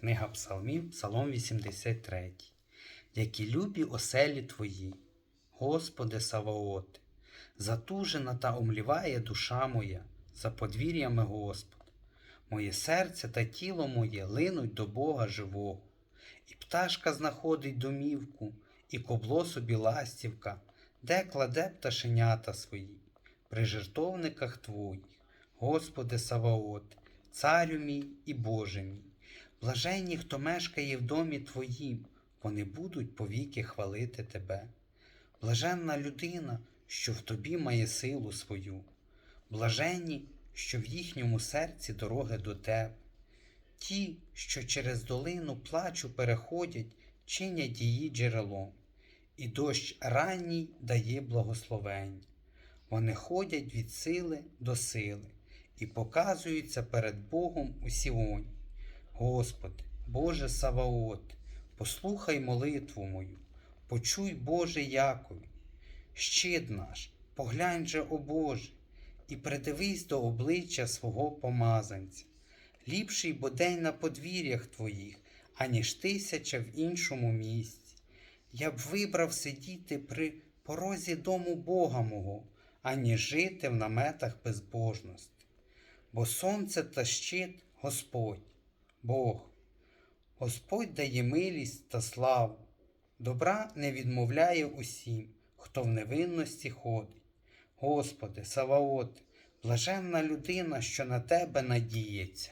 Книга Псалмів, Псалом 83. Які любі оселі Твої, Господи Саваоте, затужена та омліває душа моя за подвір'ями Господа. Моє серце та тіло моє линуть до Бога живого, і пташка знаходить домівку, і кобло собі ластівка, де кладе пташенята свої, при жертовниках Твоїх, Господи Саваоте, Царю мій і Боже мій. Блаженні, хто мешкає в домі Твоїм, вони будуть повіки хвалити Тебе. Блаженна людина, що в тобі має силу свою, блаженні, що в їхньому серці дороги до Тебе. Ті, що через долину плачу переходять, чинять її джерелом, і дощ ранній дає благословення. Вони ходять від сили до сили і показуються перед Богом у Сіоні. Господи, Боже Саваот, послухай молитву мою, почуй, Боже Якові, щит наш, поглянь же, о Боже, і придивись до обличчя свого помазанця. Ліпший бо день на подвір'ях Твоїх, аніж тисяча в іншому місці. Я б вибрав сидіти при порозі дому Бога мого, аніж жити в наметах безбожності. Бо сонце та щит Господь, Бог. Господь дає милість та славу, добра не відмовляє усім, хто в невинності ходить. Господи, Саваот, блаженна людина, що на тебе надіється.